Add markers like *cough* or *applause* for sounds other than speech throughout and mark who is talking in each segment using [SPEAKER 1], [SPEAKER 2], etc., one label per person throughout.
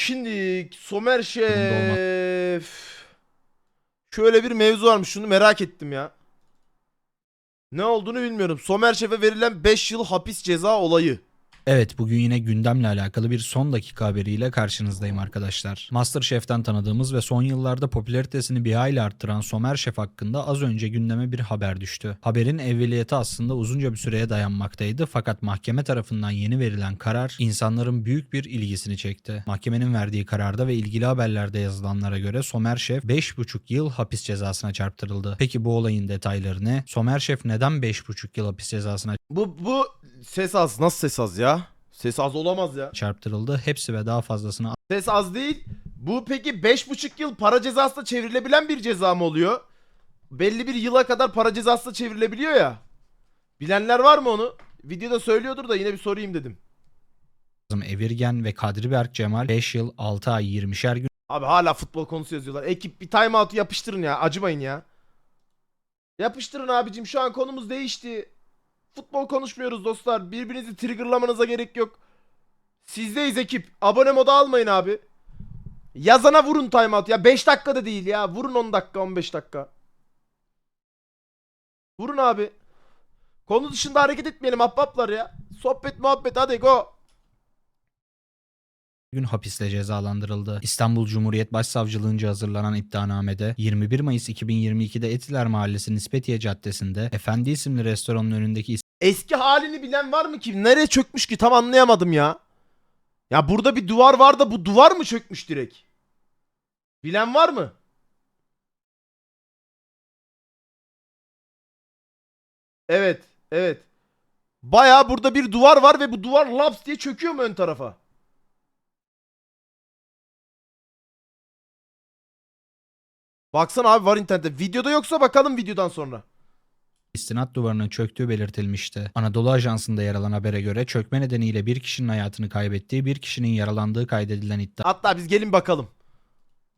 [SPEAKER 1] Şimdi Somer Şef. Şöyle bir mevzu varmış. Şunu merak ettim ya. Ne olduğunu bilmiyorum. Somer Şef'e verilen 5 yıl hapis ceza olayı.
[SPEAKER 2] Evet bugün yine gündemle alakalı bir son dakika haberiyle karşınızdayım arkadaşlar. Masterchef'ten tanıdığımız ve son yıllarda popülaritesini bir hayli arttıran Somer Şef hakkında az önce gündeme bir haber düştü. Haberin evveliyeti aslında uzunca bir süreye dayanmaktaydı fakat mahkeme tarafından yeni verilen karar insanların büyük bir ilgisini çekti. Mahkemenin verdiği kararda ve ilgili haberlerde yazılanlara göre Somer Şef 5,5 yıl hapis cezasına çarptırıldı. Peki bu olayın detayları ne? Somer Şef neden 5,5 yıl hapis cezasına
[SPEAKER 1] Bu bu ses az. Nasıl ses az ya? Ses az olamaz ya.
[SPEAKER 2] çarptırıldı? Hepsi ve daha fazlasını
[SPEAKER 1] Ses az değil. Bu peki 5,5 yıl para cezası da çevrilebilen bir ceza mı oluyor? Belli bir yıla kadar para cezası da çevrilebiliyor ya. Bilenler var mı onu? Videoda söylüyordur da yine bir sorayım dedim.
[SPEAKER 2] Evirgen ve Kadri Berk Cemal 5 yıl 6 ay 20'şer gün
[SPEAKER 1] Abi hala futbol konusu yazıyorlar. Ekip bir timeout'u yapıştırın ya. Acımayın ya. Yapıştırın abicim. Şu an konumuz değişti. Futbol konuşmuyoruz dostlar. Birbirinizi triggerlamanıza gerek yok. Sizdeyiz ekip. Abone moda almayın abi. Yazana vurun timeout ya. 5 dakika da değil ya. Vurun 10 dakika 15 dakika. Vurun abi. Konu dışında hareket etmeyelim ahbaplar ya. Sohbet muhabbet hadi go.
[SPEAKER 2] Gün hapisle cezalandırıldı. İstanbul Cumhuriyet Başsavcılığınca hazırlanan iddianamede 21 Mayıs 2022'de Etiler Mahallesi Nispetiye Caddesi'nde Efendi isimli restoranın önündeki
[SPEAKER 1] Eski halini bilen var mı ki? Nereye çökmüş ki? Tam anlayamadım ya. Ya burada bir duvar var da bu duvar mı çökmüş direkt? Bilen var mı? Evet, evet. Baya burada bir duvar var ve bu duvar laps diye çöküyor mu ön tarafa? Baksana abi var internette. Videoda yoksa bakalım videodan sonra.
[SPEAKER 2] istinat duvarının çöktüğü belirtilmişti. Anadolu Ajansı'nda yer alan habere göre çökme nedeniyle bir kişinin hayatını kaybettiği, bir kişinin yaralandığı kaydedilen iddia
[SPEAKER 1] Hatta biz gelin bakalım.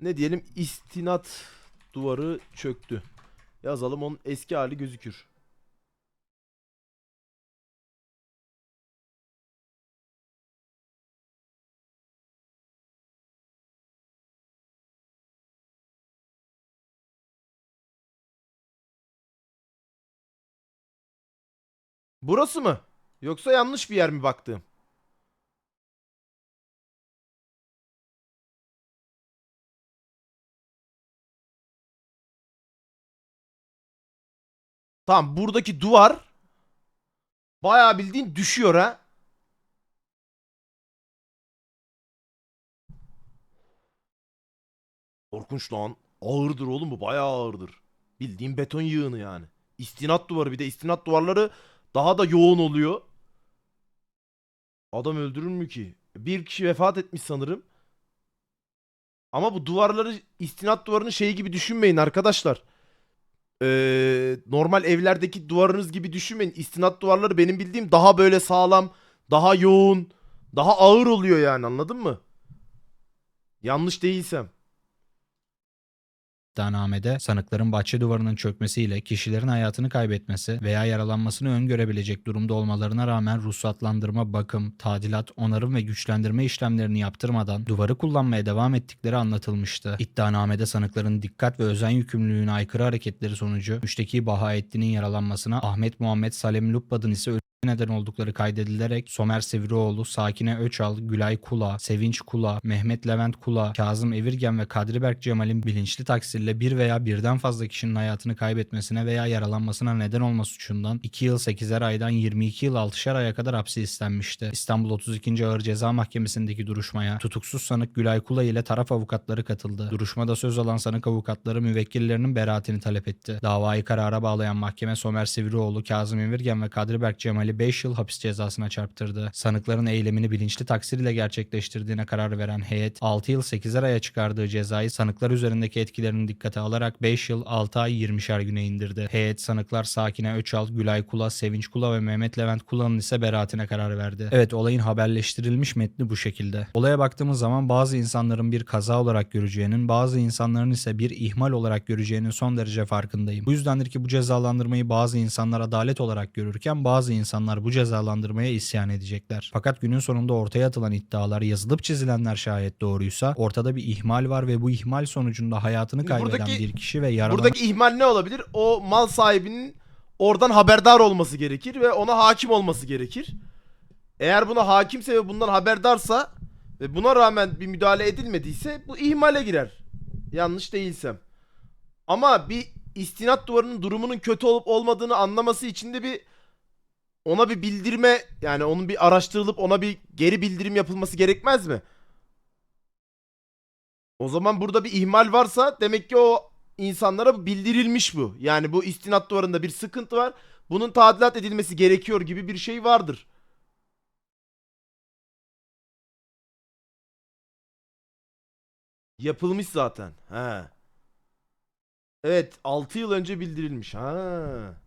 [SPEAKER 1] Ne diyelim? İstinat duvarı çöktü. Yazalım onun eski hali gözükür. Burası mı? Yoksa yanlış bir yer mi baktığım? Tamam buradaki duvar bayağı bildiğin düşüyor ha. Korkunç lan. Ağırdır oğlum bu bayağı ağırdır. Bildiğin beton yığını yani. İstinat duvarı bir de istinat duvarları daha da yoğun oluyor. Adam öldürür mü ki? Bir kişi vefat etmiş sanırım. Ama bu duvarları istinat duvarını şey gibi düşünmeyin arkadaşlar. Ee, normal evlerdeki duvarınız gibi düşünmeyin. İstinat duvarları benim bildiğim daha böyle sağlam, daha yoğun, daha ağır oluyor yani anladın mı? Yanlış değilsem.
[SPEAKER 2] İddianamede sanıkların bahçe duvarının çökmesiyle kişilerin hayatını kaybetmesi veya yaralanmasını öngörebilecek durumda olmalarına rağmen ruhsatlandırma, bakım, tadilat, onarım ve güçlendirme işlemlerini yaptırmadan duvarı kullanmaya devam ettikleri anlatılmıştı. İddianamede sanıkların dikkat ve özen yükümlülüğüne aykırı hareketleri sonucu müşteki Bahaettin'in yaralanmasına Ahmet Muhammed Salem Lubbad'ın ise neden oldukları kaydedilerek Somer Sevrioğlu, Sakine Öçal, Gülay Kula, Sevinç Kula, Mehmet Levent Kula, Kazım Evirgen ve Kadri Berk Cemal'in bilinçli taksirle bir veya birden fazla kişinin hayatını kaybetmesine veya yaralanmasına neden olma suçundan 2 yıl 8'er aydan 22 yıl 6'şer aya kadar hapsi istenmişti. İstanbul 32. Ağır Ceza Mahkemesi'ndeki duruşmaya tutuksuz sanık Gülay Kula ile taraf avukatları katıldı. Duruşmada söz alan sanık avukatları müvekkillerinin beraatini talep etti. Davayı karara bağlayan mahkeme Somer Sivrioğlu, Kazım Evirgen ve Kadri Berk Cemal'i 5 yıl hapis cezasına çarptırdı. Sanıkların eylemini bilinçli taksir ile gerçekleştirdiğine karar veren heyet 6 yıl 8'er aya çıkardığı cezayı sanıklar üzerindeki etkilerini dikkate alarak 5 yıl 6 ay 20'şer güne indirdi. Heyet sanıklar Sakine Öçal, Gülay Kula, Sevinç Kula ve Mehmet Levent Kula'nın ise beraatine karar verdi. Evet olayın haberleştirilmiş metni bu şekilde. Olaya baktığımız zaman bazı insanların bir kaza olarak göreceğinin, bazı insanların ise bir ihmal olarak göreceğinin son derece farkındayım. Bu yüzdendir ki bu cezalandırmayı bazı insanlar adalet olarak görürken bazı insanlar insanlar bu cezalandırmaya isyan edecekler. Fakat günün sonunda ortaya atılan iddialar yazılıp çizilenler şayet doğruysa ortada bir ihmal var ve bu ihmal sonucunda hayatını kaybeden
[SPEAKER 1] buradaki-
[SPEAKER 2] bir kişi ve yaralanan
[SPEAKER 1] Buradaki ihmal ne olabilir? O mal sahibinin oradan haberdar olması gerekir ve ona hakim olması gerekir. Eğer buna hakimse ve bundan haberdarsa ve buna rağmen bir müdahale edilmediyse bu ihmale girer. Yanlış değilsem. Ama bir istinat duvarının durumunun kötü olup olmadığını anlaması için de bir ona bir bildirme yani onun bir araştırılıp ona bir geri bildirim yapılması gerekmez mi? O zaman burada bir ihmal varsa demek ki o insanlara bildirilmiş bu. Yani bu istinat duvarında bir sıkıntı var. Bunun tadilat edilmesi gerekiyor gibi bir şey vardır. Yapılmış zaten. He. Evet 6 yıl önce bildirilmiş. Ha.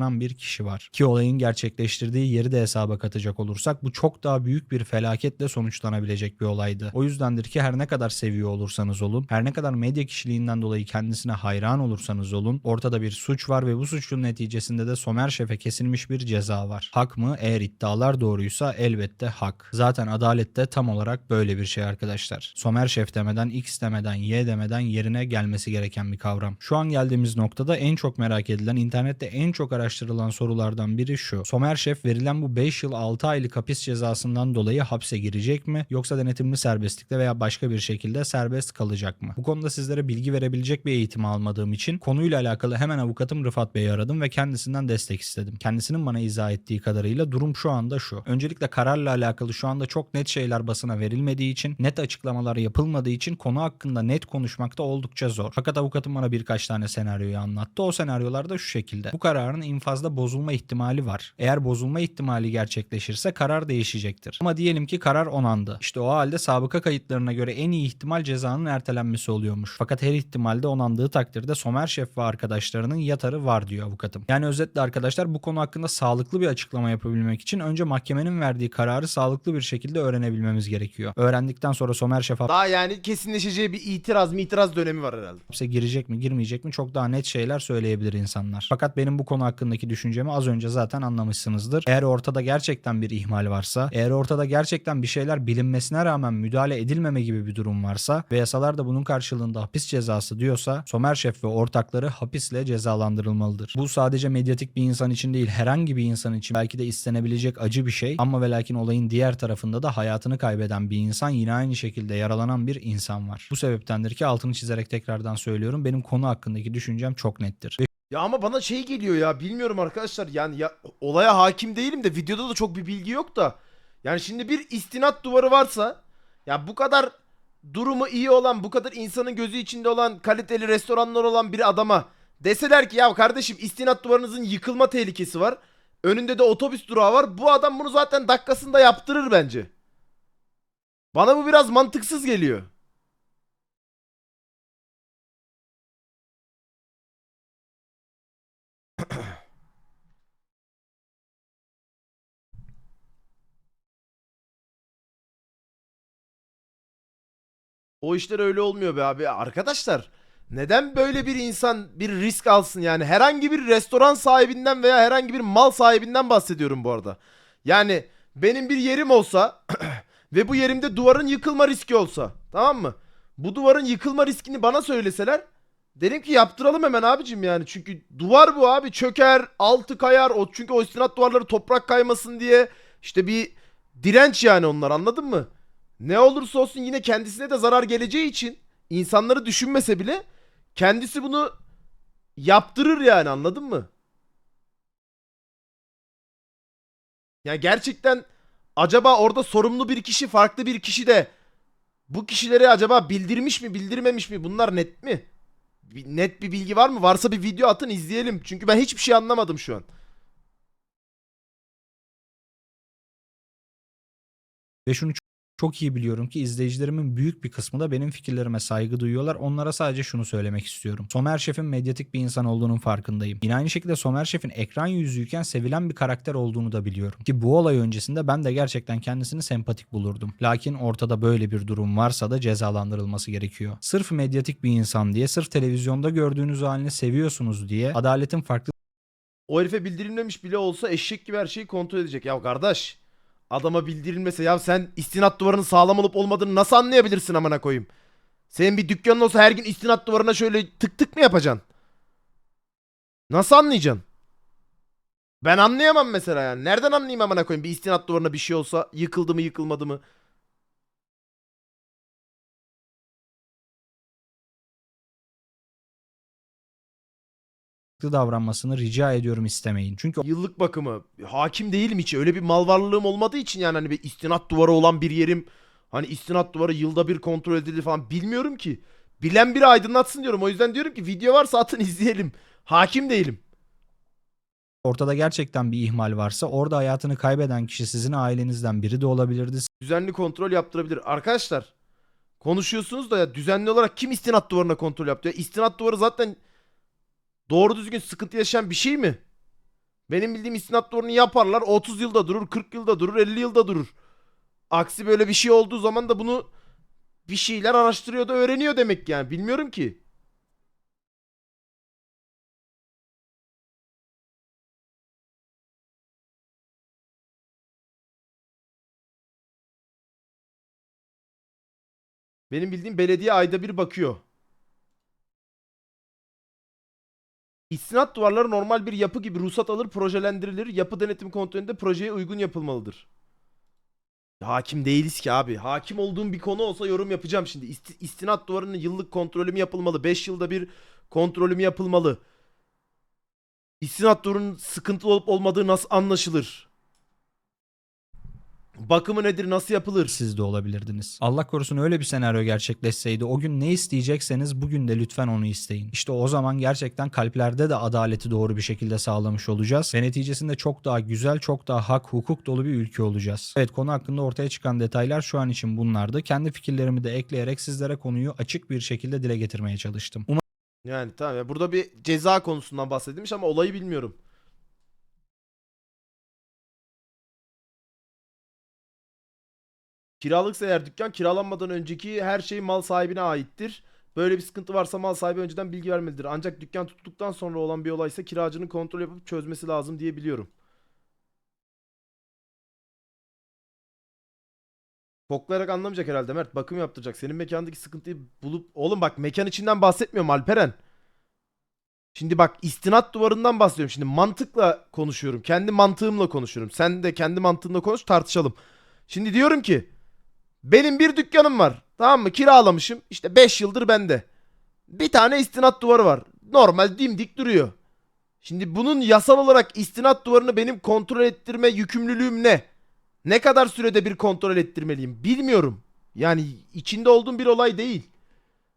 [SPEAKER 2] Bir kişi var. Ki olayın gerçekleştirdiği yeri de hesaba katacak olursak bu çok daha büyük bir felaketle sonuçlanabilecek bir olaydı. O yüzdendir ki her ne kadar seviyor olursanız olun, her ne kadar medya kişiliğinden dolayı kendisine hayran olursanız olun, ortada bir suç var ve bu suçun neticesinde de Somer Şef'e kesilmiş bir ceza var. Hak mı? Eğer iddialar doğruysa elbette hak. Zaten adalette tam olarak böyle bir şey arkadaşlar. Somer Şef demeden, X demeden, Y demeden yerine gelmesi gereken bir kavram. Şu an geldiğimiz noktada en çok merak edilen, internette en çok araştırılan sorulardan biri şu. Somer Şef verilen bu 5 yıl 6 aylık hapis cezasından dolayı hapse girecek mi? Yoksa denetimli serbestlikte veya başka bir şekilde serbest kalacak mı? Bu konuda sizlere bilgi verebilecek bir eğitim almadığım için konuyla alakalı hemen avukatım Rıfat Bey'i aradım ve kendisinden destek istedim. Kendisinin bana izah ettiği kadarıyla durum şu anda şu. Öncelikle kararla alakalı şu anda çok net şeyler basına verilmediği için, net açıklamalar yapılmadığı için konu hakkında net konuşmakta oldukça zor. Fakat avukatım bana birkaç tane senaryoyu anlattı. O senaryolar da şu şekilde. Bu kararın infazda bozulma ihtimali var. Eğer bozulma ihtimali gerçekleşirse karar değişecektir. Ama diyelim ki karar onandı. İşte o halde sabıka kayıtlarına göre en iyi ihtimal cezanın ertelenmesi oluyormuş. Fakat her ihtimalde onandığı takdirde Somer Şef ve arkadaşlarının yatarı var diyor avukatım. Yani özetle arkadaşlar bu konu hakkında sağlıklı bir açıklama yapabilmek için önce mahkemenin verdiği kararı sağlıklı bir şekilde öğrenebilmemiz gerekiyor. Öğrendikten sonra Somer Şef
[SPEAKER 1] Daha yani kesinleşeceği bir itiraz mı itiraz dönemi var herhalde.
[SPEAKER 2] hapse girecek mi girmeyecek mi çok daha net şeyler söyleyebilir insanlar. Fakat benim bu konu hakkındaki düşüncemi az önce zaten anlamışsınızdır. Eğer ortada gerçekten bir ihmal varsa, eğer ortada gerçekten bir şeyler bilinmesine rağmen müdahale edilmeme gibi bir durum varsa ve yasalar da bunun karşılığında hapis cezası diyorsa Somer Şef ve ortakları hapisle cezalandırılmalıdır. Bu sadece medyatik bir insan için değil herhangi bir insan için belki de istenebilecek acı bir şey ama ve lakin olayın diğer tarafında da hayatını kaybeden bir insan yine aynı şekilde yaralanan bir insan var. Bu sebeptendir ki altını çizerek tekrardan söylüyorum benim konu hakkındaki düşüncem çok nettir.
[SPEAKER 1] Ya ama bana şey geliyor ya bilmiyorum arkadaşlar yani ya olaya hakim değilim de videoda da çok bir bilgi yok da. Yani şimdi bir istinat duvarı varsa ya bu kadar durumu iyi olan bu kadar insanın gözü içinde olan kaliteli restoranlar olan bir adama deseler ki ya kardeşim istinat duvarınızın yıkılma tehlikesi var. Önünde de otobüs durağı var. Bu adam bunu zaten dakikasında yaptırır bence. Bana bu biraz mantıksız geliyor. O işler öyle olmuyor be abi. Arkadaşlar neden böyle bir insan bir risk alsın yani? Herhangi bir restoran sahibinden veya herhangi bir mal sahibinden bahsediyorum bu arada. Yani benim bir yerim olsa *clears throat* ve bu yerimde duvarın yıkılma riski olsa tamam mı? Bu duvarın yıkılma riskini bana söyleseler derim ki yaptıralım hemen abicim yani. Çünkü duvar bu abi çöker, altı kayar. O çünkü o istinat duvarları toprak kaymasın diye işte bir direnç yani onlar anladın mı? Ne olursa olsun yine kendisine de zarar geleceği için insanları düşünmese bile kendisi bunu yaptırır yani anladın mı? Yani gerçekten acaba orada sorumlu bir kişi farklı bir kişi de bu kişileri acaba bildirmiş mi bildirmemiş mi bunlar net mi? Net bir bilgi var mı? Varsa bir video atın izleyelim. Çünkü ben hiçbir şey anlamadım şu an.
[SPEAKER 2] ve şunu Çok iyi biliyorum ki izleyicilerimin büyük bir kısmı da benim fikirlerime saygı duyuyorlar. Onlara sadece şunu söylemek istiyorum. Somer Şef'in medyatik bir insan olduğunun farkındayım. Yine aynı şekilde Somer Şef'in ekran yüzüyken sevilen bir karakter olduğunu da biliyorum. Ki bu olay öncesinde ben de gerçekten kendisini sempatik bulurdum. Lakin ortada böyle bir durum varsa da cezalandırılması gerekiyor. Sırf medyatik bir insan diye, sırf televizyonda gördüğünüz halini seviyorsunuz diye adaletin farklı
[SPEAKER 1] O herife bildirilmemiş bile olsa eşek gibi her şeyi kontrol edecek. Ya kardeş adama bildirilmese ya sen istinat duvarının sağlam olup olmadığını nasıl anlayabilirsin amına koyayım? Senin bir dükkanın olsa her gün istinat duvarına şöyle tık tık mı yapacaksın? Nasıl anlayacaksın? Ben anlayamam mesela yani. Nereden anlayayım amına koyayım bir istinat duvarına bir şey olsa yıkıldı mı yıkılmadı mı?
[SPEAKER 2] Davranmasını rica ediyorum istemeyin. Çünkü
[SPEAKER 1] Yıllık bakımı. Hakim değilim hiç. Öyle bir mal varlığım olmadığı için yani hani bir istinat duvarı olan bir yerim. Hani istinat duvarı yılda bir kontrol edilir falan bilmiyorum ki. Bilen biri aydınlatsın diyorum. O yüzden diyorum ki video varsa atın *laughs* izleyelim. Hakim değilim.
[SPEAKER 2] ortada gerçekten bir ihmal varsa orada hayatını kaybeden kişi sizin ailenizden biri de olabilirdi.
[SPEAKER 1] Düzenli kontrol yaptırabilir. Arkadaşlar konuşuyorsunuz da ya düzenli olarak kim istinat duvarına kontrol yaptı? Ya istinat duvarı zaten doğru düzgün sıkıntı yaşayan bir şey mi? Benim bildiğim istinat duvarını yaparlar 30 yılda durur, 40 yılda durur, 50 yılda durur. Aksi böyle bir şey olduğu zaman da bunu bir şeyler araştırıyor da öğreniyor demek yani. Bilmiyorum ki. Benim bildiğim belediye ayda bir bakıyor. İstinat duvarları normal bir yapı gibi ruhsat alır, projelendirilir. Yapı denetim kontrolünde projeye uygun yapılmalıdır. Hakim değiliz ki abi. Hakim olduğum bir konu olsa yorum yapacağım şimdi. İsti- istinat duvarının yıllık kontrolü mü yapılmalı? 5 yılda bir kontrolü mü yapılmalı? İstinat duvarının sıkıntılı olup olmadığı nasıl anlaşılır? Bakımı nedir? Nasıl yapılır?
[SPEAKER 2] siz de olabilirdiniz. Allah korusun öyle bir senaryo gerçekleşseydi o gün ne isteyecekseniz bugün de lütfen onu isteyin. İşte o zaman gerçekten kalplerde de adaleti doğru bir şekilde sağlamış olacağız ve neticesinde çok daha güzel, çok daha hak, hukuk dolu bir ülke olacağız. Evet konu hakkında ortaya çıkan detaylar şu an için bunlardı. Kendi fikirlerimi de ekleyerek sizlere konuyu açık bir şekilde dile getirmeye çalıştım.
[SPEAKER 1] Yani tamam ya burada bir ceza konusundan bahsedilmiş ama olayı bilmiyorum. Kiralıksa eğer dükkan kiralanmadan önceki her şey mal sahibine aittir. Böyle bir sıkıntı varsa mal sahibi önceden bilgi vermelidir. Ancak dükkan tuttuktan sonra olan bir olaysa kiracının kontrol yapıp çözmesi lazım diye biliyorum. Koklayarak anlamayacak herhalde Mert. Bakım yaptıracak. Senin mekandaki sıkıntıyı bulup... Oğlum bak mekan içinden bahsetmiyorum Alperen. Şimdi bak istinat duvarından bahsediyorum. Şimdi mantıkla konuşuyorum. Kendi mantığımla konuşuyorum. Sen de kendi mantığınla konuş tartışalım. Şimdi diyorum ki benim bir dükkanım var. Tamam mı? Kiralamışım. İşte 5 yıldır bende. Bir tane istinat duvarı var. Normal dimdik duruyor. Şimdi bunun yasal olarak istinat duvarını benim kontrol ettirme yükümlülüğüm ne? Ne kadar sürede bir kontrol ettirmeliyim? Bilmiyorum. Yani içinde olduğum bir olay değil.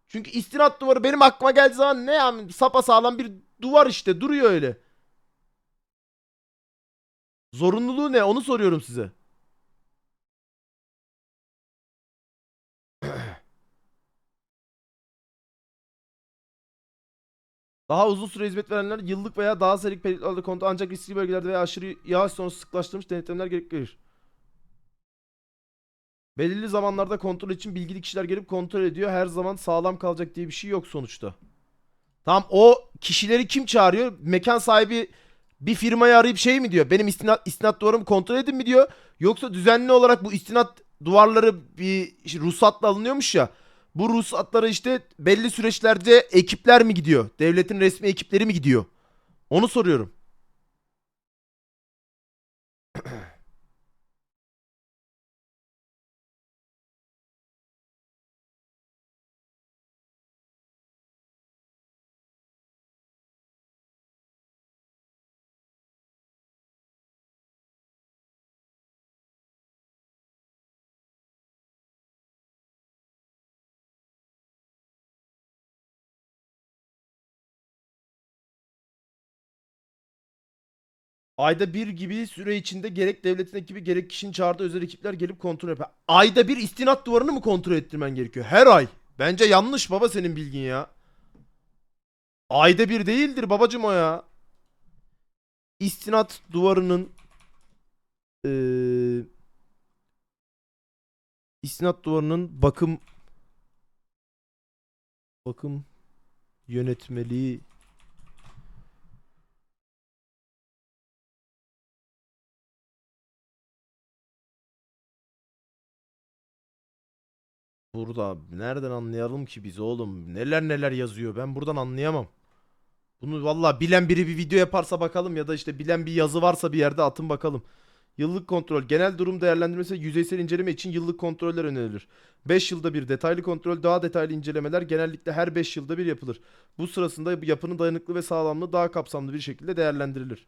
[SPEAKER 1] Çünkü istinat duvarı benim aklıma geldiği zaman ne yani sapa sağlam bir duvar işte duruyor öyle. Zorunluluğu ne onu soruyorum size. Daha uzun süre hizmet verenler yıllık veya daha serik periyotlarda kontrol ancak riskli bölgelerde veya aşırı yağış sonrası sıklaştırılmış denetlemler gerektirir. Belirli zamanlarda kontrol için bilgili kişiler gelip kontrol ediyor. Her zaman sağlam kalacak diye bir şey yok sonuçta. Tamam o kişileri kim çağırıyor? Mekan sahibi bir firmayı arayıp şey mi diyor? Benim istinat, istinat duvarımı kontrol edin mi diyor? Yoksa düzenli olarak bu istinat duvarları bir ruhsatla alınıyormuş ya. Bu ruhsatlara işte belli süreçlerde ekipler mi gidiyor? Devletin resmi ekipleri mi gidiyor? Onu soruyorum. Ayda bir gibi süre içinde gerek devletin ekibi gerek kişinin çağırdığı özel ekipler gelip kontrol yapar. Ayda bir istinat duvarını mı kontrol ettirmen gerekiyor? Her ay. Bence yanlış baba senin bilgin ya. Ayda bir değildir babacım o ya. İstinat duvarının eee istinat duvarının bakım bakım yönetmeliği Burada nereden anlayalım ki biz oğlum? Neler neler yazıyor ben buradan anlayamam. Bunu valla bilen biri bir video yaparsa bakalım ya da işte bilen bir yazı varsa bir yerde atın bakalım. Yıllık kontrol. Genel durum değerlendirmesi yüzeysel inceleme için yıllık kontroller önerilir. 5 yılda bir detaylı kontrol, daha detaylı incelemeler genellikle her 5 yılda bir yapılır. Bu sırasında yapının dayanıklı ve sağlamlığı daha kapsamlı bir şekilde değerlendirilir.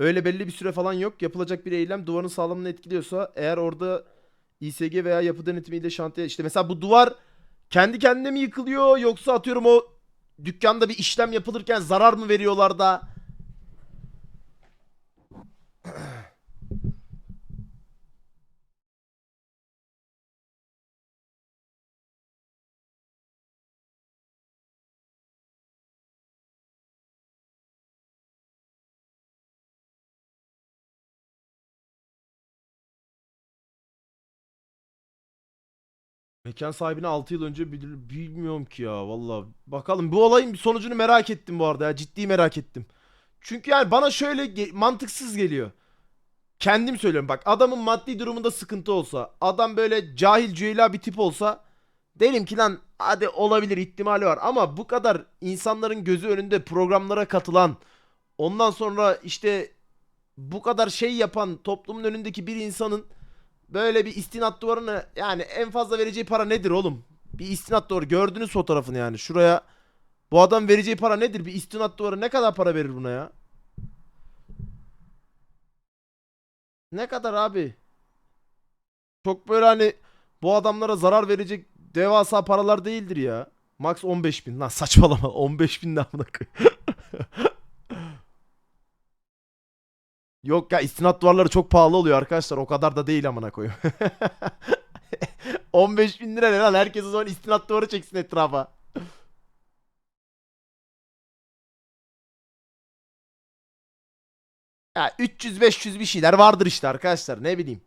[SPEAKER 1] Öyle belli bir süre falan yok. Yapılacak bir eylem duvarın sağlamlığını etkiliyorsa eğer orada İSG veya yapı denetimiyle şantiye işte mesela bu duvar kendi kendine mi yıkılıyor yoksa atıyorum o dükkanda bir işlem yapılırken zarar mı veriyorlar da Mekan sahibine 6 yıl önce bilir, bilmiyorum ki ya valla. Bakalım bu olayın sonucunu merak ettim bu arada ya ciddi merak ettim. Çünkü yani bana şöyle ge- mantıksız geliyor. Kendim söylüyorum bak adamın maddi durumunda sıkıntı olsa adam böyle cahil cüela bir tip olsa derim ki lan hadi olabilir ihtimali var ama bu kadar insanların gözü önünde programlara katılan ondan sonra işte bu kadar şey yapan toplumun önündeki bir insanın böyle bir istinat duvarını yani en fazla vereceği para nedir oğlum? Bir istinat duvarı gördünüz fotoğrafını yani şuraya bu adam vereceği para nedir? Bir istinat duvarı ne kadar para verir buna ya? Ne kadar abi? Çok böyle hani bu adamlara zarar verecek devasa paralar değildir ya. Max 15 bin. Lan saçmalama 15 bin ne amına. *laughs* Yok ya istinat duvarları çok pahalı oluyor arkadaşlar. O kadar da değil amına koyayım. *laughs* 15 bin lira ne lan? Herkes o zaman istinat duvarı çeksin etrafa. Ya 300-500 bir şeyler vardır işte arkadaşlar. Ne bileyim.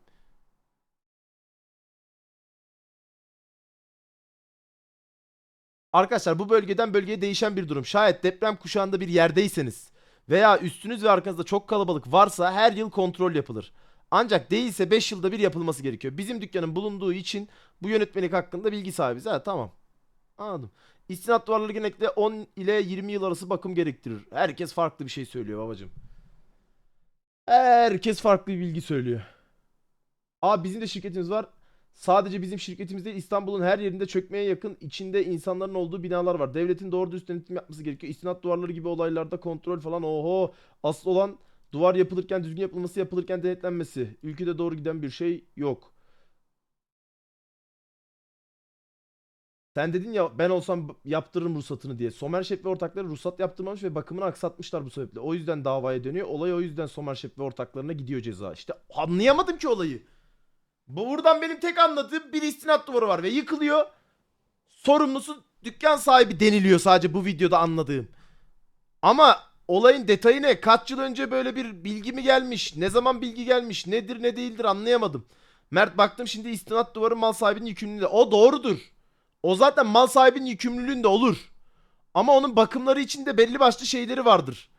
[SPEAKER 1] Arkadaşlar bu bölgeden bölgeye değişen bir durum. Şayet deprem kuşağında bir yerdeyseniz veya üstünüz ve arkanızda çok kalabalık varsa her yıl kontrol yapılır. Ancak değilse 5 yılda bir yapılması gerekiyor. Bizim dükkanın bulunduğu için bu yönetmelik hakkında bilgi sahibiz. Ha tamam. Anladım. İstinat duvarları genellikle 10 ile 20 yıl arası bakım gerektirir. Herkes farklı bir şey söylüyor babacım. Herkes farklı bir bilgi söylüyor. Aa bizim de şirketimiz var. Sadece bizim şirketimiz değil İstanbul'un her yerinde çökmeye yakın içinde insanların olduğu binalar var. Devletin doğru düz denetim yapması gerekiyor. İstinat duvarları gibi olaylarda kontrol falan oho. Asıl olan duvar yapılırken düzgün yapılması yapılırken denetlenmesi. Ülkede doğru giden bir şey yok. Sen dedin ya ben olsam yaptırırım ruhsatını diye. Somer Şef ve ortakları ruhsat yaptırmamış ve bakımını aksatmışlar bu sebeple. O yüzden davaya dönüyor. Olay o yüzden Somer Şef ve ortaklarına gidiyor ceza. İşte anlayamadım ki olayı. Bu buradan benim tek anladığım bir istinat duvarı var ve yıkılıyor. Sorumlusu dükkan sahibi deniliyor sadece bu videoda anladığım. Ama olayın detayı ne? Kaç yıl önce böyle bir bilgi mi gelmiş? Ne zaman bilgi gelmiş? Nedir ne değildir anlayamadım. Mert baktım şimdi istinat duvarı mal sahibinin yükümlülüğünde. O doğrudur. O zaten mal sahibinin yükümlülüğünde olur. Ama onun bakımları için de belli başlı şeyleri vardır.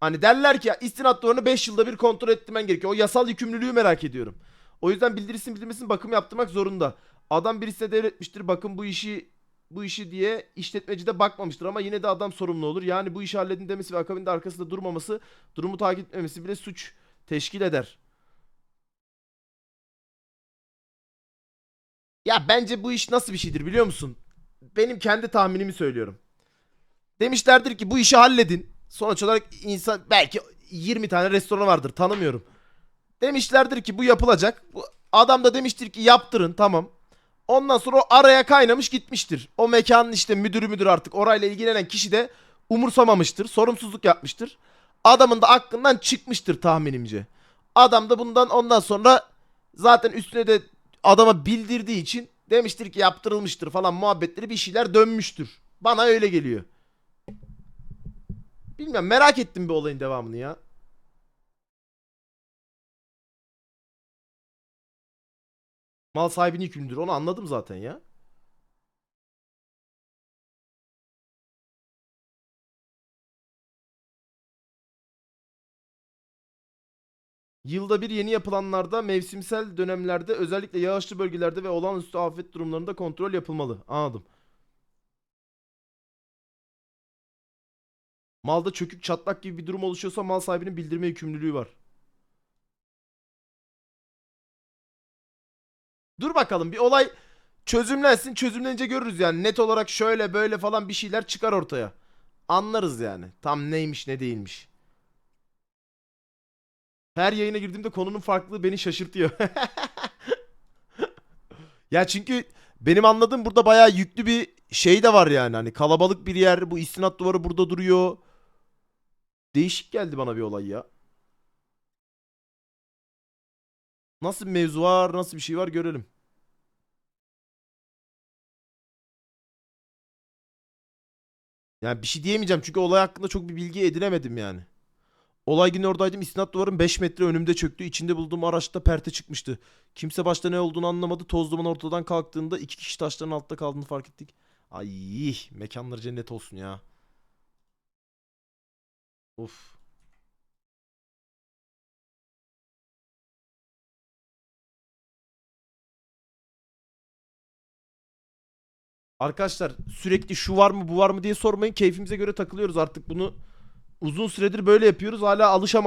[SPEAKER 1] Hani derler ki istinat duvarını 5 yılda bir kontrol ettirmen gerekiyor. O yasal yükümlülüğü merak ediyorum. O yüzden bildirilsin bildirmesin bakım yaptırmak zorunda. Adam birisine devretmiştir bakın bu işi bu işi diye işletmeci de bakmamıştır ama yine de adam sorumlu olur. Yani bu işi halledin demesi ve akabinde arkasında durmaması, durumu takip etmemesi bile suç teşkil eder. Ya bence bu iş nasıl bir şeydir biliyor musun? Benim kendi tahminimi söylüyorum. Demişlerdir ki bu işi halledin. Sonuç olarak insan belki 20 tane restoranı vardır tanımıyorum. Demişlerdir ki bu yapılacak. Bu adam da demiştir ki yaptırın tamam. Ondan sonra o araya kaynamış gitmiştir. O mekanın işte müdürü müdür artık orayla ilgilenen kişi de umursamamıştır. Sorumsuzluk yapmıştır. Adamın da aklından çıkmıştır tahminimce. Adam da bundan ondan sonra zaten üstüne de adama bildirdiği için demiştir ki yaptırılmıştır falan muhabbetleri bir şeyler dönmüştür. Bana öyle geliyor. Bilmiyorum merak ettim bir olayın devamını ya. Mal sahibinin yükümlüdür onu anladım zaten ya. Yılda bir yeni yapılanlarda mevsimsel dönemlerde özellikle yağışlı bölgelerde ve olağanüstü afet durumlarında kontrol yapılmalı. Anladım. Malda çökük çatlak gibi bir durum oluşuyorsa mal sahibinin bildirme yükümlülüğü var. Dur bakalım bir olay çözümlensin. Çözümlenince görürüz yani. Net olarak şöyle böyle falan bir şeyler çıkar ortaya. Anlarız yani. Tam neymiş ne değilmiş. Her yayına girdiğimde konunun farklılığı beni şaşırtıyor. *laughs* ya çünkü benim anladığım burada bayağı yüklü bir şey de var yani. Hani kalabalık bir yer. Bu istinat duvarı burada duruyor. Değişik geldi bana bir olay ya. Nasıl bir mevzu var, nasıl bir şey var görelim. Yani bir şey diyemeyeceğim çünkü olay hakkında çok bir bilgi edinemedim yani. Olay günü oradaydım. İstinat duvarın 5 metre önümde çöktü. İçinde bulduğum araçta perte çıkmıştı. Kimse başta ne olduğunu anlamadı. Toz duman ortadan kalktığında iki kişi taşların altta kaldığını fark ettik. Ay mekanları cennet olsun ya. Of. Arkadaşlar sürekli şu var mı bu var mı diye sormayın. Keyfimize göre takılıyoruz artık bunu. Uzun süredir böyle yapıyoruz. Hala alışamadık.